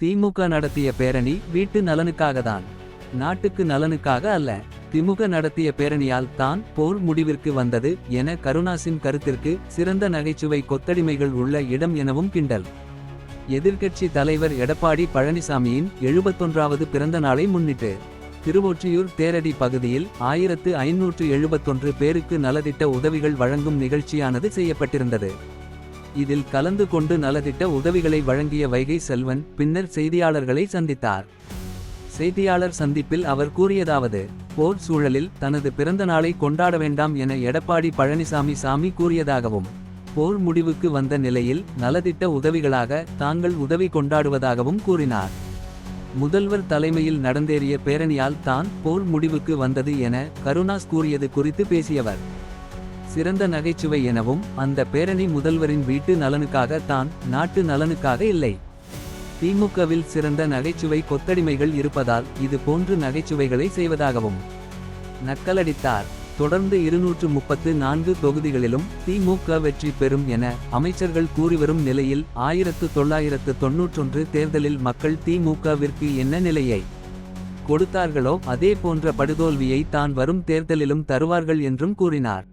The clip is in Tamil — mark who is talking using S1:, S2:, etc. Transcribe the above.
S1: திமுக நடத்திய பேரணி வீட்டு நலனுக்காக தான் நாட்டுக்கு நலனுக்காக அல்ல திமுக நடத்திய பேரணியால் தான் போர் முடிவிற்கு வந்தது என கருணாசின் கருத்திற்கு சிறந்த நகைச்சுவை கொத்தடிமைகள் உள்ள இடம் எனவும் கிண்டல். எதிர்க்கட்சி தலைவர் எடப்பாடி பழனிசாமியின் எழுபத்தொன்றாவது பிறந்த நாளை முன்னிட்டு திருவொற்றியூர் தேரடி பகுதியில் ஆயிரத்து ஐநூற்று எழுபத்தொன்று பேருக்கு நலத்திட்ட உதவிகள் வழங்கும் நிகழ்ச்சியானது செய்யப்பட்டிருந்தது. இதில் கலந்து கொண்டு நலத்திட்ட உதவிகளை வழங்கிய வைகை செல்வன் பின்னர் செய்தியாளர்களை சந்தித்தார். செய்தியாளர் சந்திப்பில் அவர் கூறியதாவது போர் சூழலில் தனது பிறந்த நாளை கொண்டாட வேண்டாம் என எடப்பாடி பழனிசாமி சாமி கூறியதாகவும் போர் முடிவுக்கு வந்த நிலையில் நலத்திட்ட உதவிகளாக தாங்கள் உதவி கொண்டாடுவதாகவும் கூறினார். முதல்வர் தலைமையில் நடந்தேறிய பேரணியால் தான் போர் முடிவுக்கு வந்தது என கருணாஸ் கூறியது குறித்து பேசியவர். சிறந்த நகைச்சுவை எனவும் அந்த பேரணி முதல்வரின் வீட்டு நலனுக்காக தான் நாட்டு நலனுக்காக இல்லை. திமுகவில் சிறந்த நகைச்சுவை கொத்தடிமைகள் இருப்பதால் இது போன்று நகைச்சுவைகளை செய்வதாகவும். நக்கலடித்தார். தொடர்ந்து இருநூற்று முப்பத்து நான்கு தொகுதிகளிலும் திமுக வெற்றி பெறும் என அமைச்சர்கள் கூறிவரும் நிலையில் ஆயிரத்து தொள்ளாயிரத்து தொன்னூற்றொன்று தேர்தலில் மக்கள் திமுகவிற்கு என்ன நிலையை கொடுத்தார்களோ அதே போன்ற படுதோல்வியை தான் வரும் தேர்தலிலும் தருவார்கள் என்றும் கூறினார்.